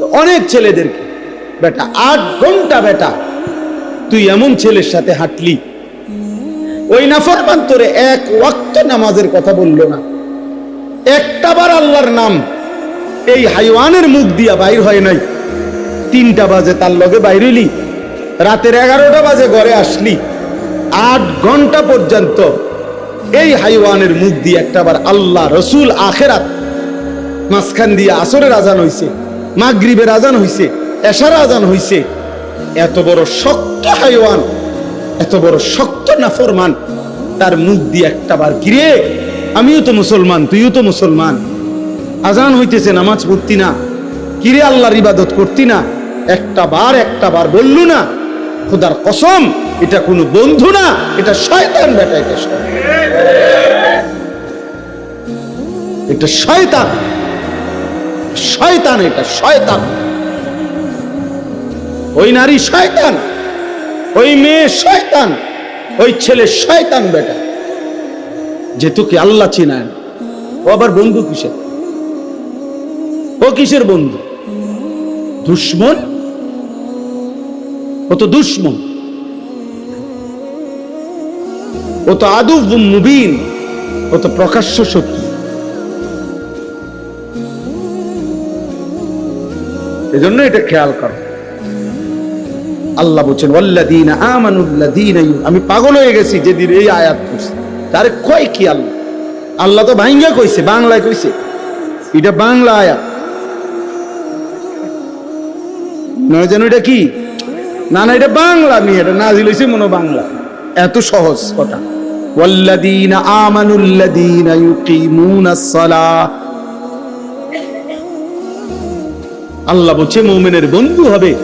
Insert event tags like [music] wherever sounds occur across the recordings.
অনেক ছেলেদেরকে। বেটা, আট ঘণ্টা বেটা, তুই এমন ছেলের সাথে হাঁটলি। ওই নাফরমান তোরে এক ওয়াক্ত নামাজের কথা বলল না। একটা বার আল্লাহর নাম এই হাইওয়ানের মুখ দিয়া বাইর হয় নাই। তিনটা বাজে তার লগে বাইরেলি। রাতের এগারোটা বাজে ঘরে আসলি। আট ঘণ্টা পর্যন্ত এই হাইওয়ানের মুখ দিয়ে একটাবার আল্লাহ রসুল আখেরাত মাঝখান দিয়ে আসরের আজান হইছে। মাগরিবের আজান হইছে, এশার আজান হইছে। এত বড় শক্ত হাইওয়ান, এত বড় শক্ত নাফরমান, তার মুখ দিয়ে একটা বার কিরে আমিও তো মুসলমান, তুইও তো মুসলমান। আজান হইতেছে, নামাজ পড়তি না কিরে আল্লাহর ইবাদত করতি না, একটা বার একটা বার বললু না, খোদার কসম, এটা কোনো বন্ধু না, এটা শয়তান বেটা এটা এটা শয়তান। শয়তান এটা, শয়তান। ওই নারী শয়তান, ওই মেয়ে শয়তান, ওই ছেলে শয়তান বেটা। যে তোকে আল্লাহ চিনায় ও আবার বন্ধু কিসের? ও কিসের বন্ধু? দুশ্মন? ও তো দুশ্মন। ও তো আদু মুবিন। ও তো প্রকাশ্য শত্রু। এজন্য এটা খেয়াল করো। আল্লাহ বলছেন, ওয়াল্লাযীনা আমানুল্লাযীনা ইউ- আমি পাগল হয়ে গেছি যেদিন এই আয়াত পড়ছি। তারে কয় কি আল্লাহ? আল্লাহ তো ভাঙ্গা কইছে, বাংলায় কইছে। এটা বাংলা আয়াত। নয় যেন এটা কি? না না, এটা বাংলা আমি এটা নাজিল হইছে মনে বাংলা। এত সহজ কথা। ওয়াল্লাযীনা আমানুল্লাযীনা ইউকিমুনাস সালাহ আল্লাহ বলছে, মুমিনের বন্ধু হবে।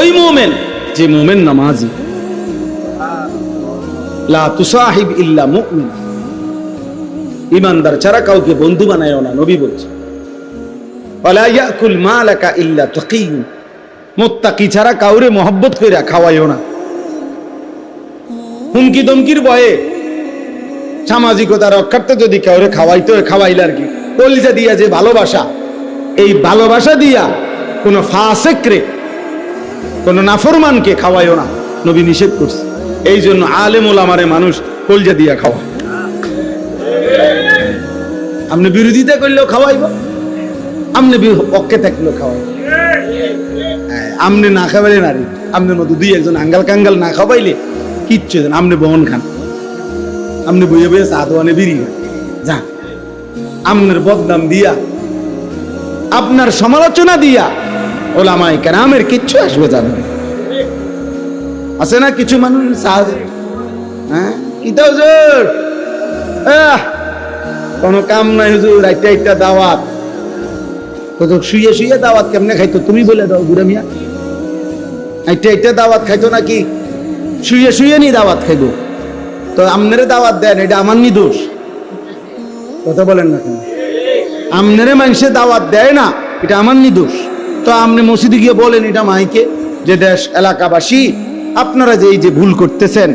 ওই মোমেন যে মোমেন নামাজি। ইল্লা ইমানদার ছাড়া কাউকে বন্ধু বানায় না, নবী বলছে। কইরা খাওয়াইও না। হুমকি দমকির ভয়ে সামাজিকতা রক্ষার্থে যদি কাউরে খাওয়াইতে, খাওয়াইলে আর কি। কলিজা দিয়া যে ভালোবাসা এই ভালোবাসা দিয়া কোনো ফাসেকরে কোনো নাফরমানকে খাওয়াইও না। নবী নিষেধ করছে। এই জন্য আলেম আমারে মানুষ কলজা দিয়া খাওয়া। আপনি বিরোধিতা করলেও খাওয়াইব আপনি পক্ষে থাকলেও খাওয়াইব। হ্যাঁ, আপনি না খাওয়াইলে নারী আপনার মতো দুই একজন আঙ্গাল কাঙ্গাল না খাওয়াইলে কিচ্ছু আপনি বহন খান। আপনি বইয়ে বইয়ে চা দোয়ানে বিড়ি খান। যা আপনার বদনাম দিয়া আপনার সমালোচনা দিয়া ওলামাই কেরামের কিচ্ছু আসবে জানো। আছে না কিছু মানুষ? সাহায্য। হ্যাঁ? কি তো হুজুর? কোনো কাম নাই হুজুর একটা একটা দাওয়াত। কত শুয়ে শুয়ে দাওয়াত কেমনে খাইতো? তুমি বলে দাও বুড়া মিয়া। একটা একটা দাওয়াত খাইতো নাকি? শুয়ে শুয়ে নি দাওয়াত খাইবো। তো আমনেরে দাওয়াত দেন, এটা আমার নি দোষ। কথা বলেন না কেন? আমনেরে মানুষে দাওয়াত দেয় না, এটা আমার নি দোষ তো আপনি মসজিদে গিয়ে বলেন, এটা মাইকে, যে দেশ, এলাকাবাসী, আপনারা যে এই যে ভুল করতেছেন,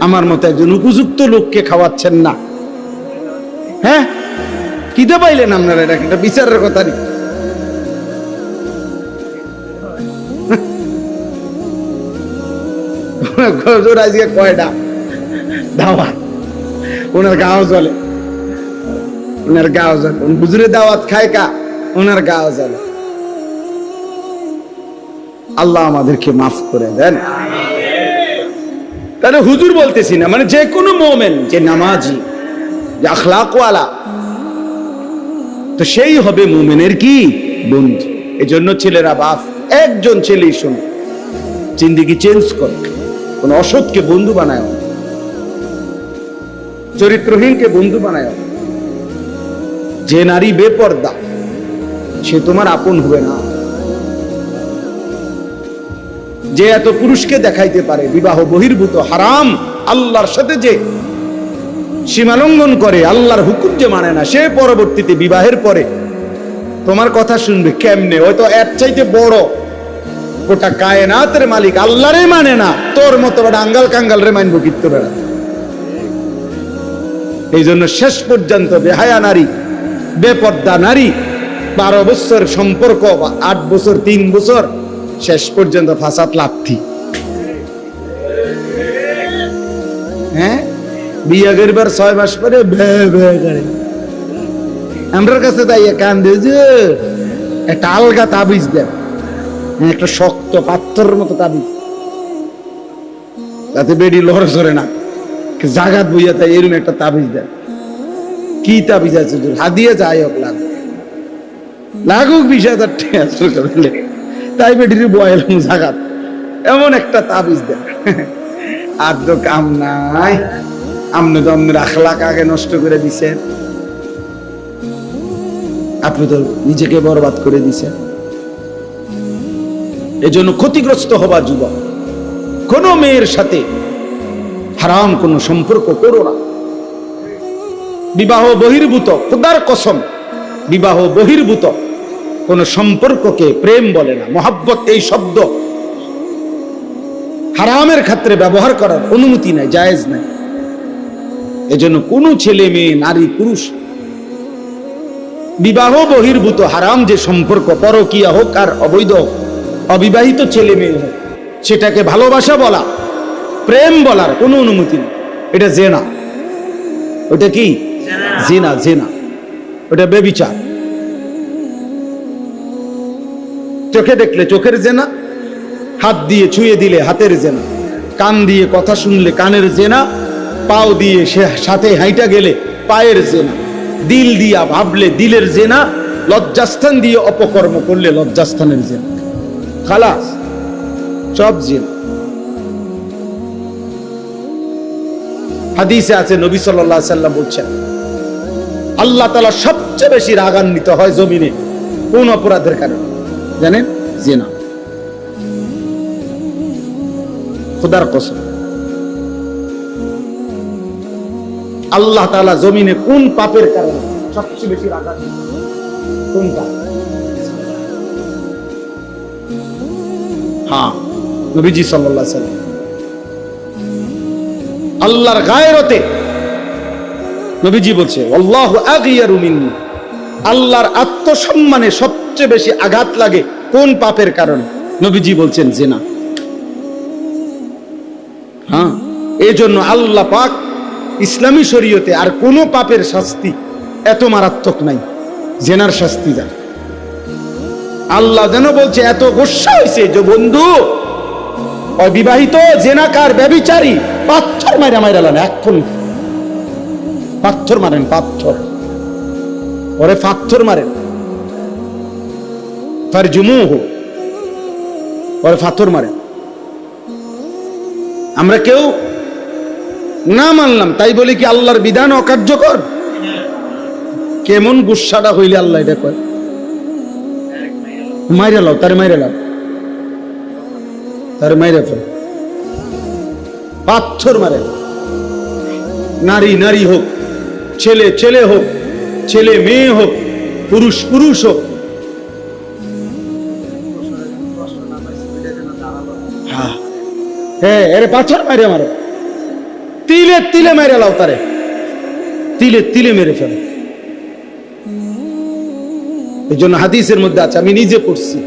আমার মতো একজন উপযুক্ত লোককে খাওয়াচ্ছেন না। হ্যাঁ? কিতে পাইলেন আপনারা এটা? একটা বিচারের কথা নেই [laughs] আজকে কয়টা? দাওয়াত। ওনার গাও চলে ওনার গাও চলে হুজুরে দাওয়াত খায় কা? ওনার গাও চলে আল্লাহ আমাদেরকে মাফ করে দেন। তাহলে হুজুর বলতেছি না মানে যে কোনো মোমেন, যে নামাজি, যে আখলাকওয়ালা, তো সেই হবে মোমেনের কি? বন্ধু। এই জন্য ছেলেরা বাপ, একজন ছেলেই শোনো। জিন্দিগি চেঞ্জ কর। কোন অসৎকে বন্ধু বানায়। চরিত্রহীনকে বন্ধু বানায়। যে নারী বেপর্দা, সে তোমার আপন হবে না। যে এত পুরুষকে দেখাইতে পারে, বিবাহ বহির্ভূত, হারাম, আল্লাহর সাথে যে সীমালঙ্ঘন করে, আল্লাহর হুকুম যে মানে না, সে পরবর্তীতে বিবাহের পরে তোমার কথা শুনবে কেমনে? হয়তো এর চাইতে বড় গোটা কায়নাতের মালিক আল্লাহরে মানে না, তোর মতো আঙ্গাল কাঙ্গাল রে মানবো কীর্ত বেড়া এই জন্য শেষ পর্যন্ত বেহায়া নারী বেপর্দা নারী বারো বছর সম্পর্ক আট বছর তিন বছর শেষ পর্যন্ত ফাসাদ লাথি হ্যাঁ? বিয়ে করবার ছয় মাস পরে আমরার কাছে তাই কান দিয়ে যে একটা আলগা তাবিজ দেন। হ্যাঁ, একটা শক্ত পাথরের মতো তাবিজ। তাতে বেডি লড়ে সরে না। জাগাত বইয়া তাই এরকম একটা তাবিজ দেন। কি তাবিজ আছে হাদিয়ে যাই হোক লাগুক। লাগুক বিশ হাজার টাকা তাই বেডির বয়েলাম জাগাত। এমন একটা তাবিজ দেন। আর তো কাম নাই। আপনি তো আপনার আখলাক আগে নষ্ট করে দিছেন আপনি তো নিজেকে বরবাদ করে দিছেন এজন্য ক্ষতিগ্রস্ত হবা যুবক। কোন মেয়ের সাথে হারাম কোনো সম্পর্ক করো না। বিবাহ বহির্ভূত, খুদার কসম, বিবাহ বহির্ভূত। কোন সম্পর্ককে প্রেম বলে না, মহাব্বত এই শব্দ। হারামের ক্ষেত্রে ব্যবহার করার অনুমতি নাই, জায়েজ নাই। এজন্য কোনো ছেলে মেয়ে, নারী, পুরুষ, বিবাহ বহির্ভূত, হারাম যে সম্পর্ক, পরকিয়া হোক আর অবৈধ অবিবাহিত ছেলে মেয়ে হোক, সেটাকে ভালোবাসা বলা, প্রেম বলার কোনো অনুমতি নেই। এটা জেনা। ওটা কি? জেনা জেনা। ওটা বেবিচার। চোখে দেখলে চোখের জেনা, হাত দিয়ে ছুঁয়ে দিলে হাতের জেনা। কান দিয়ে কথা শুনলে কানের জেনা, পাও দিয়ে সে সাথে হাইটা গেলে পায়ের জেনা। দিল দিয়া ভাবলে দিলের জেনা, লজ্জাস্থান দিয়ে অপকর্ম করলে লজ্জাস্থানের জেনা। খালাস, সব জেনা। হাদিসে আছে, নবী আলাইহি সাল্লাম বলছেন আল্লাহ তাআলা সবচেয়ে বেশি রাগান্বিত হয় জমিনে। কোন অপরাধের কারণে? জানেন? জেনা। খোদার কসম। আল্লাহ তালা জমিনে কোন পাপের কারণে সবচেয়ে বেশি রাগান্বিত? কোনটা? হ্যাঁ নবীজি আলাইহি সাল্লাম আল্লাহর গায়রতে নবীজি বলছে, আল্লাহ আগিয়ারু মিন্নি। আল্লাহর আত্মসম্মানে সবচেয়ে বেশি আঘাত লাগে কোন পাপের কারণে? নবীজি বলছেন, জেনা। হ্যাঁ এই জন্য আল্লাহ পাক ইসলামী শরীয়তে আর কোনো পাপের শাস্তি এত মারাত্মক নাই, জেনার শাস্তি যা আল্লাহ যেন বলছে, এত গোসা হয়েছে যে বন্ধু, অবিবাহিত জেনাকার ব্যবিচারী পাথর মাইরা মাইরা লান এখন পাথর মারেন, পাথর। ওরে পাথর মারেন। তার জুমু ওরে পাথর মারেন। আমরা কেউ না মানলাম, তাই বলি কি আল্লাহর বিধান অকার্যকর? কেমন গুসাটা হইলে আল্লাহ এটা কয়। মাইরা লাও, তারে মাইরে লাও। তারে মাইরে ফেল। পাথর মারে নারী নারী হোক। ছেলে ছেলে হোক, ছেলে মেয়ে হোক, পুরুষ পুরুষ হোক। হ্যাঁ। জন্য হাদিসের মধ্যে আছে, আমি নিজে পড়ছি।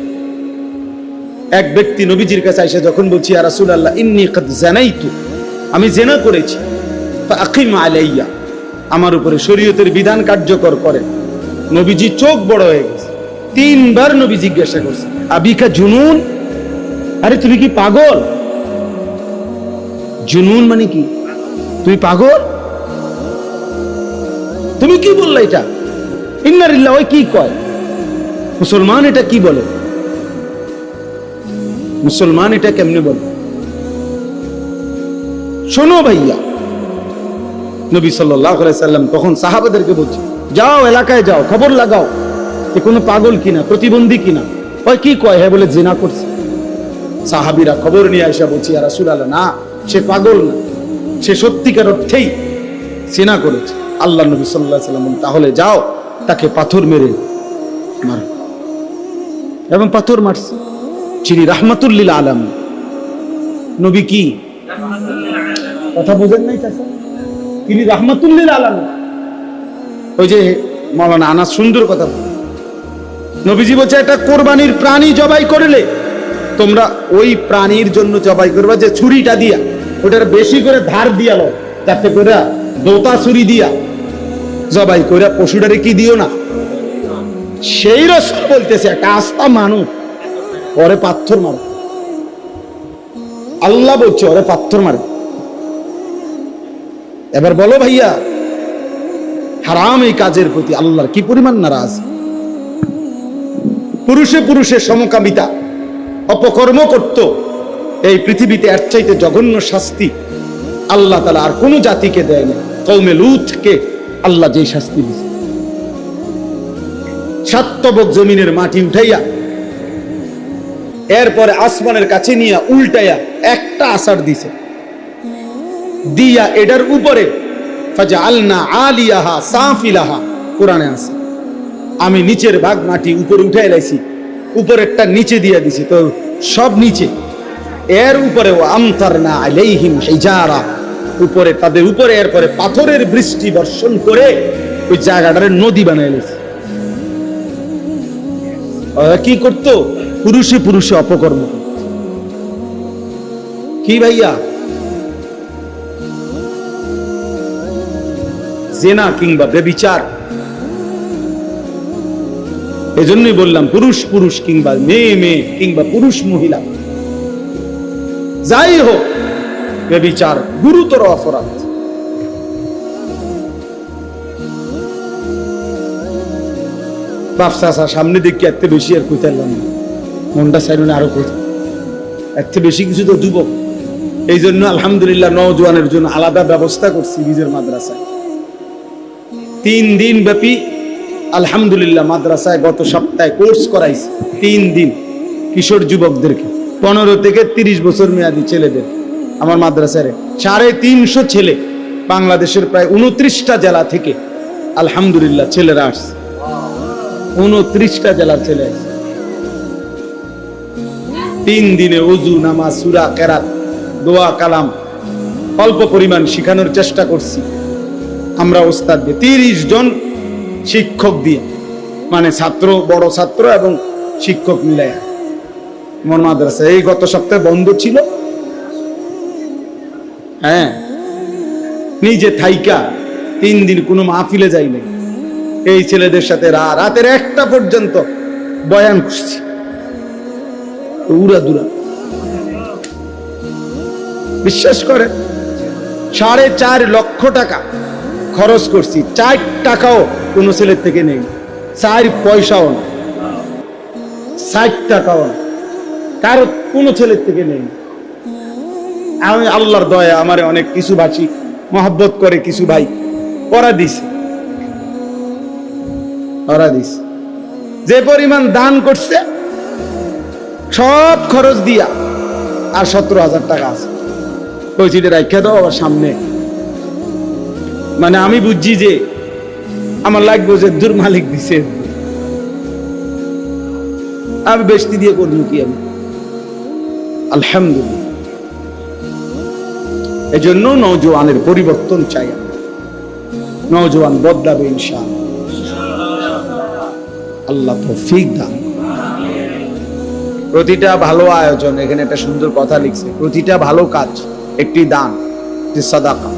এক ব্যক্তি নবীজির কাছে এসে যখন বলছি আর রাসুল আল্লাহ ইন্নি কদ জানাইতু। আমি জেনা করেছি আলাইয়া। আমার উপরে শরীয়তের বিধান কার্যকর করে। নবীজি চোখ বড় হয়ে গেছে। তিনবার নবী জিজ্ঞাসা করছে, আবিকা জুনুন? আরে, তুমি কি পাগল? জুনুন মানে কি? তুমি পাগল? তুমি কি বললে এটা? ইন্নারিল্লাহ, ওই কি কয়? মুসলমান এটা কি বলে? মুসলমান এটা কেমনে বলে? শোনো ভাইয়া নবী সাল্লাম তখন সাহাবাদেরকে বলছে, যাও এলাকায় যাও, খবর লাগাও এ কোনো পাগল কিনা, প্রতিবন্ধী কিনা। ওই কি কয়? হ্যাঁ বলে জেনা করছে। সাহাবিরা খবর নিয়ে আসা বলছি আর রাসুল আল্লাহ না, সে পাগল না, সে সত্যিকার অর্থেই সেনা করেছে। আল্লাহ নবী সাল্লাহ সাল্লাম তাহলে যাও, তাকে পাথর মেরে মার। এবং পাথর মারছে। যিনি রাহমাতুল্লিল আলম নবী কি? কথা বোঝেন নাই চাচা? তিনি রাহমাতুল্লিল আলম ওই যে মৌলানা আনাস সুন্দর কথা নবীজি বলছে, একটা কোরবানির প্রাণী জবাই করলে তোমরা ওই প্রাণীর জন্য জবাই করবা যে ছুরিটা দিয়া, ওটার বেশি করে ধার দিয়া লো যাতে করে দোতা ছুরি দিয়া জবাই করে পশুটারে কি দিও না? সেই রসুল বলতেছে, একটা আস্থা মানুষ, ওরে পাথর মারো। আল্লাহ বলছে, ওরে পাথর মারো। এবার বলো ভাইয়া, হারাম এই কাজের প্রতি আল্লাহর কি পরিমাণ নারাজ? পুরুষে পুরুষে সমকামিতা, অপকর্ম করত, এই পৃথিবীতে এর চাইতে জঘন্য শাস্তি আল্লাহ তালা আর কোন জাতিকে দেয় না কৌমে লুথকে আল্লাহ যেই শাস্তি দিয়েছে সাত্তবক জমিনের মাটি উঠাইয়া, এরপরে আসমানের কাছে নিয়ে উল্টাইয়া একটা আসার দিছে। দিয়া এটার উপরে। ফাজআলনা আলিয়াহা সাফিলাহা। কোরআনে আছে। আমি নিচের ভাগ মাটি উপরে উঠে এলাইছি উপরেরটা নিচে দিয়ে দিছি। তো সব নিচে। এর উপরে ও আমতার না উপরে তাদের উপরে, এরপরে পাথরের বৃষ্টি বর্ষণ করে ওই জায়গাটারে নদী বানাই এলাইছি কি করতো? পুরুষে পুরুষে অপকর্ম। কি ভাইয়া? জেনা কিংবা বেবিচার। এজন্যই বললাম, পুরুষ পুরুষ কিংবা মেয়ে মেয়ে কিংবা পুরুষ মহিলা। যাই হোক, বেবিচার গুরুতর অপরাধ। বাপসা সামনে দেখি এত বেশি আর কইতারলাম না। মনটা সাইডে আরও এর থেকে বেশি কিছু তো যুবক এই জন্য আলহামদুলিল্লাহ নওজোয়ানের জন্য আলাদা ব্যবস্থা করছি নিজের মাদ্রাসায়। তিন দিন ব্যাপী আলহামদুলিল্লাহ মাদ্রাসায় গত সপ্তাহে কোর্স করাইছে, তিন দিন কিশোর যুবকদেরকে। পনেরো থেকে তিরিশ বছর মেয়াদী ছেলেদের আমার মাদ্রাসায় সাড়ে তিনশো ছেলে বাংলাদেশের প্রায় উনত্রিশটা জেলা থেকে আলহামদুলিল্লাহ ছেলেরা আসছে। উনত্রিশটা জেলার ছেলে আসছে। তিন দিনে অজু নামাজ, সুরা, কেরাত, দোয়া, কালাম অল্প পরিমাণ শিখানোর চেষ্টা করছি। আমরা ওস্তাদ দিয়ে, তিরিশ জন শিক্ষক দিয়ে মানে ছাত্র, বড় ছাত্র এবং শিক্ষক মিলে আমার মাদ্রাসা, এই গত সপ্তাহে বন্ধ ছিল। হ্যাঁ নিজে থাইকা তিন দিন কোনো মাহফিলে যাই নাই। এই ছেলেদের সাথে রাতের একটা পর্যন্ত বয়ান করছি। উড়া দুরা। বিশ্বাস করে সাড়ে চার লক্ষ টাকা খরচ করছি। চার টাকাও কোনো ছেলের থেকে নেই। চার পয়সাও না। ষাট টাকাও না। কারও কোনো ছেলের থেকে নেই। আমি আল্লাহর দয়া, আমার অনেক কিছু ভাষী মহব্বত করে কিছু ভাই। ওরা দিছে ওরা দিছে যে পরিমাণ দান করছে, সব খরচ দিয়া আর সতেরো হাজার টাকা আছে। ওই রাখা দাও, আবার সামনে। মানে আমি বুঝছি যে আমার লাগবে যে দূর মালিক দিছে। আমি বেশি দিয়ে করব কি আমি? আলহামদুলিল্লাহ। জন্য নৌজওয়ানের পরিবর্তন চাই নৌজওয়ান বদলাবে ইনশাল আল্লাহ তৌফিক দান প্রতিটা ভালো আয়োজন, এখানে একটা সুন্দর কথা লিখছে, প্রতিটা ভালো কাজ একটি দান, একটি সাদাকা।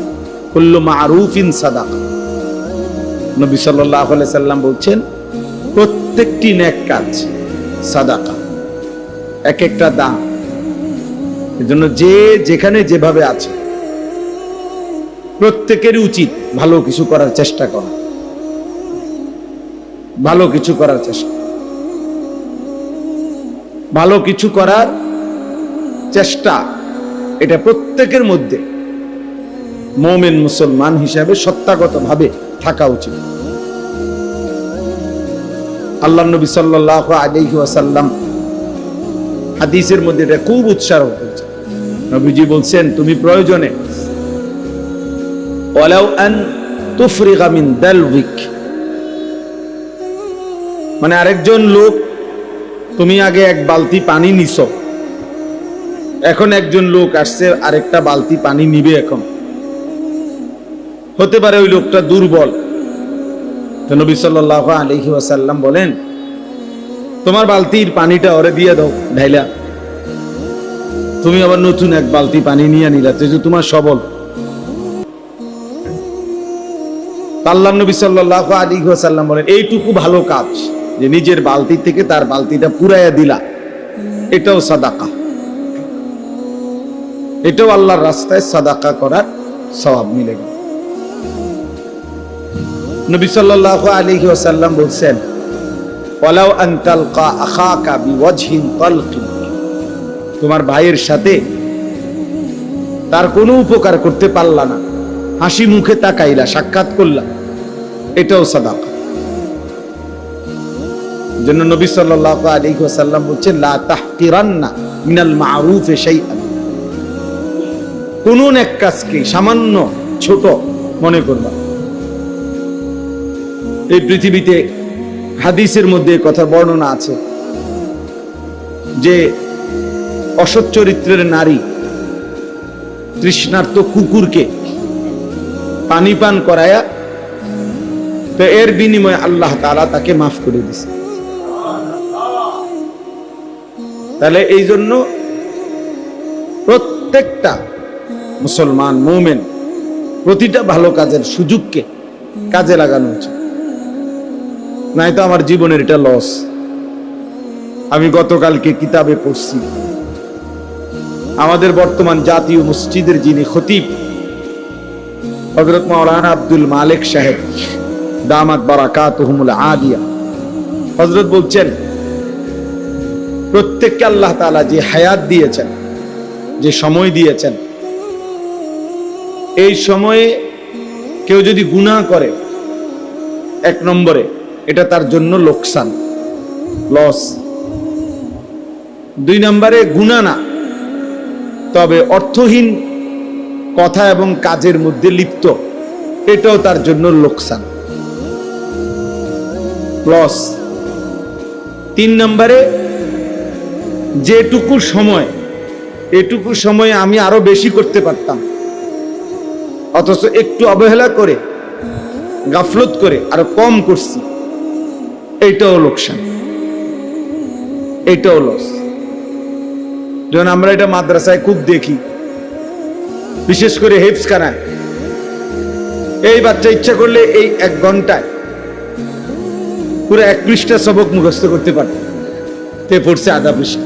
কুল্লু মারুফিন সাদাকা। নবী আলাইহি সাল্লাম বলছেন, প্রত্যেকটি নেক কাজ সাদাকা এক একটা দান। এজন্য যে যেখানে যেভাবে আছে প্রত্যেকেরই উচিত ভালো কিছু করার চেষ্টা করা। ভালো কিছু করার চেষ্টা। ভালো কিছু করার চেষ্টা, এটা প্রত্যেকের মধ্যে। মোমেন মুসলমান হিসাবে সত্তাগত ভাবে থাকা উচিত। আল্লাহ নবী সাল্লাহ আলাইহি ওয়াসাল্লাম হাদিসের মধ্যে এটা খুব উৎসাহ করছে নবীজি বলছেন, তুমি প্রয়োজনে মিন মানে আরেকজন লোক, তুমি আগে এক বালতি পানি নিছো। এখন একজন লোক আসছে, আরেকটা বালতি পানি নিবে এখন। হতে পারে ওই লোকটা দুর্বল। তো নবী সাল্লাহ আলহি ওয়াসাল্লাম বলেন, তোমার বালতির পানিটা ওরে দিয়ে দাও, ঢাইলা। তুমি আবার নতুন এক বালতি পানি নিয়ে নিলা তোমার সবল। আল্লাহ নবী সাল্লাহ আলী সাল্লাম বলেন, এইটুকু ভালো কাজ, যে নিজের বালতি থেকে তার বালতিটা পুরাইয়া দিলা। এটাও সাদাকা। এটাও আল্লাহর রাস্তায় সাদাকা করার স্বভাব মিলে গেল। নবী সাল্লাহ আলী সাল্লাম বলছেন, ওয়ালাউ আন তালকা আখাকা বিওয়াজহিন তালকিন তোমার ভাইয়ের সাথে তার কোনো উপকার করতে পারলা না। হাসি মুখে তাকাইলা, সাক্ষাৎ করলা। এটাও সাদাকা। জন্য নবী সাল্লাল্লাহু আলাইহি ওয়াসাল্লাম বলছেন, লা তাহকিরান্না মিনাল মারুফে শাইআন। কোন এক কাজকে সামান্য ছোট মনে করবা এই পৃথিবীতে হাদিসের মধ্যে কথা বর্ণনা আছে যে অসৎ চরিত্রের নারী তৃষ্ণার্ত কুকুরকে পানি পান করায়া তো এর বিনিময়ে আল্লাহ তাআলা তাকে মাফ করে দিছে। তাহলে এই জন্য প্রত্যেকটা মুসলমান, মোমেন প্রতিটা ভালো কাজের সুযোগকে কাজে লাগানো উচিত। নাই তো আমার জীবনের এটা লস আমি গতকালকে কিতাবে পড়ছি। আমাদের বর্তমান জাতীয় মসজিদের যিনি খতিব হজরত মাওলানা আব্দুল মালিক সাহেব, দামাত বারাকাত আদিয়া। হজরত বলছেন, প্রত্যেককে আল্লাহ তাআলা যে হায়াত দিয়েছেন, যে সময় দিয়েছেন, এই সময়ে কেউ যদি গুনাহ করে, এক নম্বরে এটা তার জন্য লোকসান। লস দুই নম্বরে গুণা না। তবে অর্থহীন কথা এবং কাজের মধ্যে লিপ্ত। এটাও তার জন্য লোকসান। লস তিন নম্বরে যেটুকু সময়, এটুকু সময়ে আমি আরও বেশি করতে পারতাম। অথচ একটু অবহেলা করে, গাফলত করে আরও কম করছি। এইটাও লোকসান। এইটাও লস যখন আমরা এটা মাদ্রাসায় খুব দেখি, বিশেষ করে হেফস কানায় এই বাচ্চা ইচ্ছা করলে এই এক ঘন্টায় পুরো এক পৃষ্ঠা সবক মুখস্থ করতে পারে তে পড়ছে আধা পৃষ্ঠা।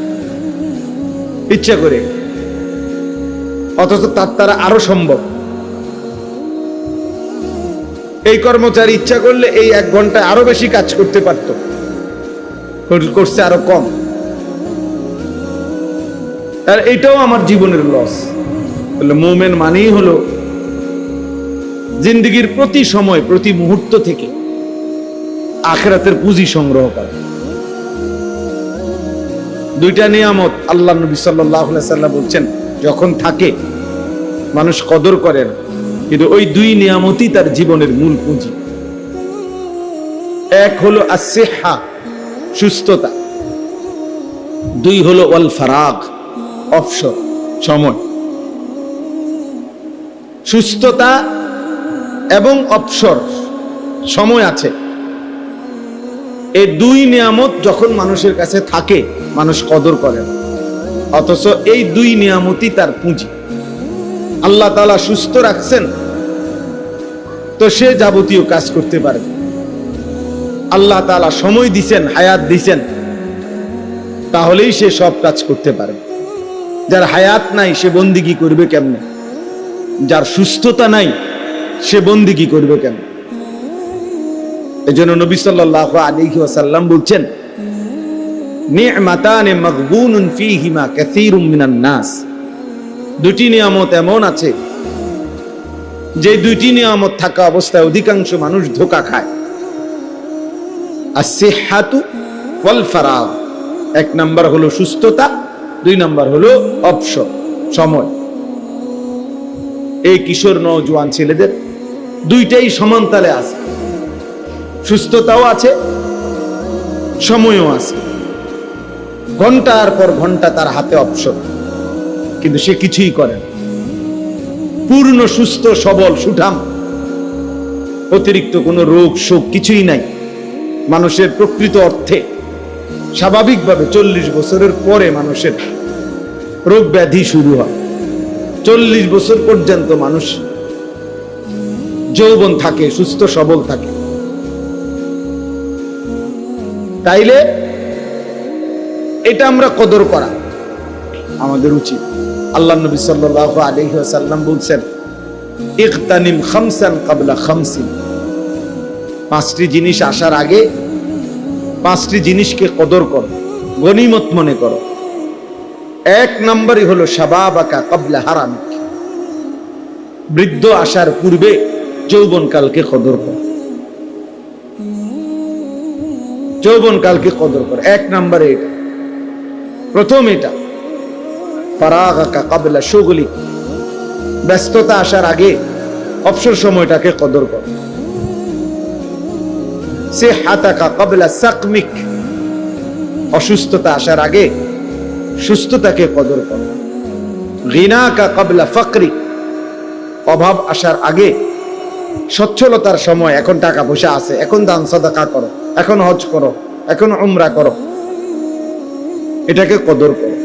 ইচ্ছা করে। অথচ তার তারা আরও সম্ভব। এই কর্মচারী ইচ্ছা করলে এই এক ঘন্টায় আরও বেশি কাজ করতে পারত। করছে আরও কম। আর এটাও আমার জীবনের লস বলে মোমেন মানেই হলো জিন্দগির প্রতি সময়, প্রতি মুহূর্ত থেকে আখেরাতের পুঁজি সংগ্রহ করা। দুইটা নিয়ামত আল্লাহ নবী সাল্লাহ সাল্লাম বলছেন, যখন থাকে মানুষ কদর করে না কিন্তু ওই দুই নিয়ামতই তার জীবনের মূল পুঁজি। এক হলো আসেহা সুস্থতা। দুই হলো ওয়াল ফারাগ অবসর, সময়। সুস্থতা এবং অবসর, সময় আছে। এই দুই নিয়ামত যখন মানুষের কাছে থাকে, মানুষ কদর করে। অথচ এই দুই নিয়ামতই তার পুঁজি। আল্লাহ তালা সুস্থ রাখছেন তো সে যাবতীয় কাজ করতে পারে। আল্লাহ তালা সময় দিছেন, হায়াত দিছেন। তাহলেই সে সব কাজ করতে পারে। যার হায়াত নাই, সে বন্দিগি করবে কেমনে? যার সুস্থতা নাই, সে বন্দিগি করবে কেন এই জন্য নবী সাল্লাহ আলিহি ওয়াসাল্লাম বলছেন দুটি নিয়ামত এমন আছে যে দুইটি নিয়ামত থাকা অবস্থায় অধিকাংশ মানুষ ধোকা খায়। ফারাগ এক নাম্বার হলো সুস্থতা, দুই নাম্বার হলো অবসর, সময়। এই কিশোর নওজোয়ান ছেলেদের দুইটাই সমান তালে আছে। সুস্থতাও আছে, সময়ও আছে। ঘণ্টার পর ঘণ্টা তার হাতে অবসর। কিন্তু সে কিছুই করে না। পূর্ণ, সুস্থ, সবল, সুঠাম। অতিরিক্ত কোনো রোগ, শোক কিছুই নাই। মানুষের প্রকৃত অর্থে স্বাভাবিকভাবে চল্লিশ বছরের পরে মানুষের রোগ ব্যাধি শুরু হয়। চল্লিশ বছর পর্যন্ত মানুষ যৌবন থাকে, সুস্থ, সবল থাকে। তাইলে এটা আমরা কদর করা আমাদের উচিত। আল্লাহ নবী সাল্লাল্লাহু আলাইহি ওয়াসাল্লাম বলছেন ইকতানিম খামসান কাবলা খামসিন। পাঁচটি জিনিস আসার আগে পাঁচটি জিনিসকে কদর করো, গনিমত মনে করো। এক নম্বরই হলো শাবাবাকা কাবলা হারামিক বৃদ্ধ আসার পূর্বে যৌবনকালকে কদর কর। যৌবনকালকে কদর কর। এক নম্বরে এটা। প্রথম এটা। ফারাগাকা কাবলা ব্যস্ততা আসার আগে অবসর সময়টাকে কদর কর। সে হাতাকা কাবলা সাকমিক। অসুস্থতা আসার আগে সুস্থতাকে কদর কর। ফকরি। অভাব আসার আগে সচ্ছলতার সময় এখন টাকা পয়সা আছে, এখন দান করো, এখন হজ করো, এখন উমরা করো। এটাকে কদর করো।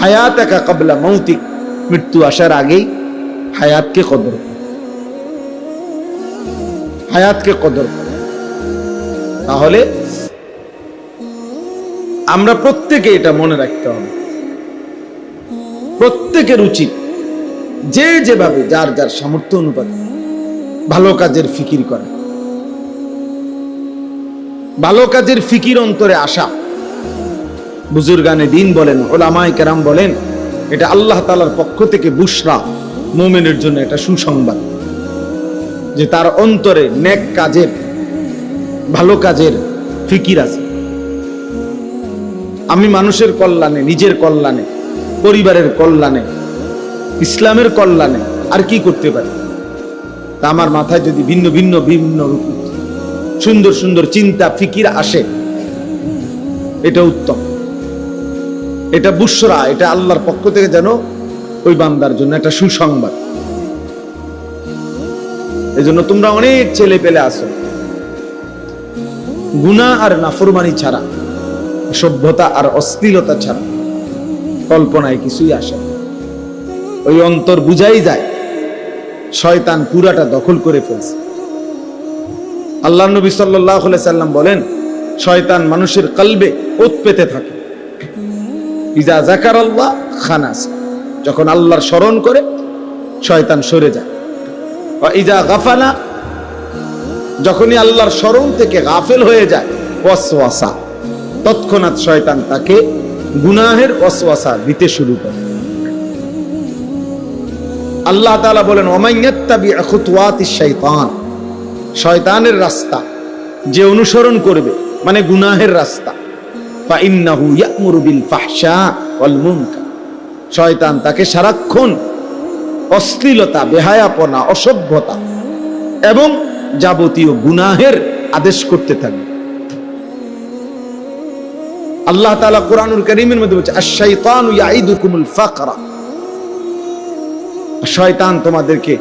হায়াত একা কাবলা মৌতিক মৃত্যু আসার আগেই হায়াতকে কদর হায়াতকে কদর তাহলে আমরা প্রত্যেকে এটা মনে রাখতে হবে। প্রত্যেকের উচিত যে যেভাবে যার যার সামর্থ্য অনুপাতে ভালো কাজের ফিকির করে। ভালো কাজের ফিকির অন্তরে আসা। বুজুর্গানে দিন বলেন, ওলামায় কেরাম বলেন, এটা আল্লাহ তালার পক্ষ থেকে বুসরা মোমেনের জন্য এটা সুসংবাদ। যে তার অন্তরে নেক কাজের, ভালো কাজের ফিকির আছে। আমি মানুষের কল্যাণে, নিজের কল্যাণে, পরিবারের কল্যাণে, ইসলামের কল্যাণে আর কি করতে পারি? তা আমার মাথায় যদি ভিন্ন ভিন্ন ভিন্ন সুন্দর সুন্দর চিন্তা, ফিকির আসে, এটা উত্তম। এটা বুসরা, এটা আল্লাহর পক্ষ থেকে যেন ওই বান্দার জন্য একটা সুসংবাদ। এই জন্য তোমরা অনেক ছেলে পেলে আসো গুণা আর নাফরমানি ছাড়া, সভ্যতা আর অশ্লীলতা ছাড়া কল্পনায় কিছুই আসে ওই অন্তর বুঝাই যায়, শয়তান পুরাটা দখল করে ফেলছে। আল্লাহ নবী সাল্লাহ সাল্লাম বলেন, শয়তান মানুষের কলবে ওত পেতে থাকে। ইজা জাকার আল্লাহ খানাস। যখন আল্লাহর স্মরণ করে, শয়তান সরে যায়। ইজা গাফালা, যখনই আল্লাহর স্মরণ থেকে গাফেল হয়ে যায়, ওয়াসওয়াসা। তৎক্ষণাৎ শয়তান তাকে গুনাহের ওয়াসওয়াসা দিতে শুরু করে। আল্লাহ তাআলা বলেন ওমাইয়াত্তাবি খুতওয়াতি শাইতান শয়তানের রাস্তা যে অনুসরণ করবে মানে গুনাহের রাস্তা। ফা ইন্নাহু ইয়ামুরু বিল ফাহশা শয়তান তাকে সারাক্ষণ অশ্লীলতা, বেহায়াপনা, অসভ্যতা এবং যাবতীয় গুনাহের আদেশ করতে থাকবে আল্লাহ তাআলা কোরআনুল কারীমের মধ্যে বলছে, আশ-শাইতানু ইয়াইদুকুমুল ফাকরা। শয়তান তোমাদেরকে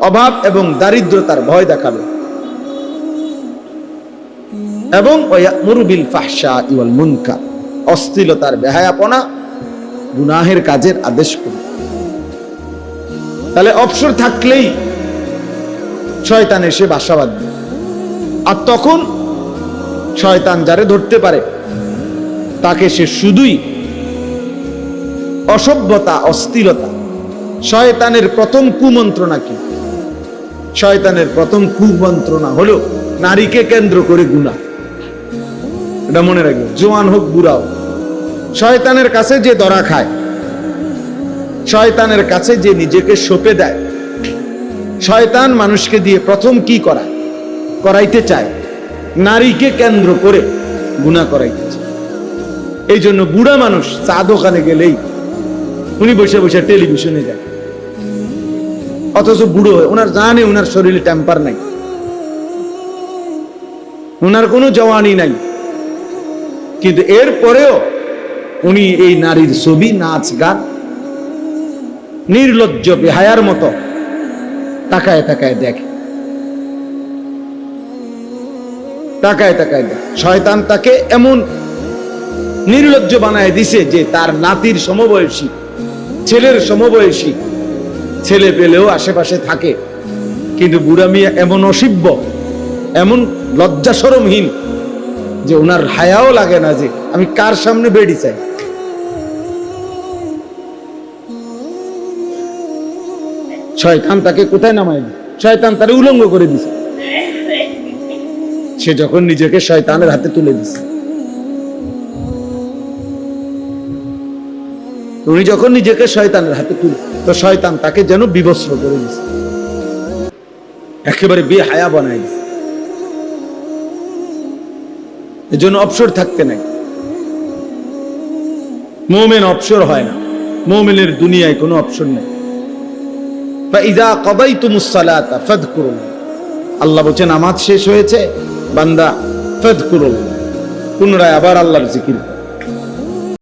অভাব এবং দারিদ্রতার ভয় দেখাবে। এবং মুরুবিল ফাহশা ইওয়াল মুনকার, অশ্লীলতার বেহায়াপনা গুনাহের কাজের আদেশ করবে তাহলে অবসর থাকলেই শয়তান এসে বাসা বাঁধবে। আর তখন শয়তান যারে ধরতে পারে, তাকে সে শুধুই অসভ্যতা অস্থিরতা শয়তানের প্রথম কুমন্ত্রণা কি? শয়তানের প্রথম কুমন্ত্রণা হলো নারীকে কেন্দ্র করে গুণা এটা মনে রাখবে। জোয়ান হোক বুড়াও শয়তানের কাছে যে দরা খায়, শয়তানের কাছে যে নিজেকে সপে দেয়, শয়তান মানুষকে দিয়ে প্রথম কি করায়? করাইতে চায়। নারীকে কেন্দ্র করে গুণা করাইতে চায়। এই জন্য বুড়া মানুষ চা দোকানে গেলেই উনি বসে বসে টেলিভিশনে যায়। অথচ বুড়ো হয়ে, ওনার জানে ওনার শরীরে টেম্পার নাই। ওনার কোনো জওয়ানি নাই। কিন্তু এর পরেও উনি এই নারীর ছবি, নাচ, গান নির্লজ্জ, বেহায়ার মতো তাকায় তাকায় দেখে। তাকায় তাকায় দেয় শয়তান তাকে এমন নির্লজ্জ বানায় দিছে যে তার নাতির সমবয়সী, ছেলের সমবয়সী ছেলে পেলেও আশেপাশে থাকে। কিন্তু বুড়া মিয়া এমন অসিব্য, এমন লজ্জা সরমহীন যে ওনার হায়াও লাগে না যে আমি কার সামনে বেড়ি চাই? শয়তান তাকে কোথায় নামায় শয়তান তারে উলঙ্গ করে দিছে। সে যখন নিজেকে শয়তানের হাতে তুলে দিছে। উনি যখন নিজেকে শয়তানের হাতে তুলে তো শয়তান তাকে যেন বিবস্ত্র করে দিছে। একেবারে বে হায়া বানায় দিছে। এজন্য অবসর থাকতে নাই। মোমেন অপসর হয় না। মোমেনের দুনিয়ায় কোনো অবসর নেই। আল্লাহ বলছেন, নামাজ শেষ হয়েছে, বান্দা ফেদ করুন পুনরায় আবার আল্লাহর জিকির।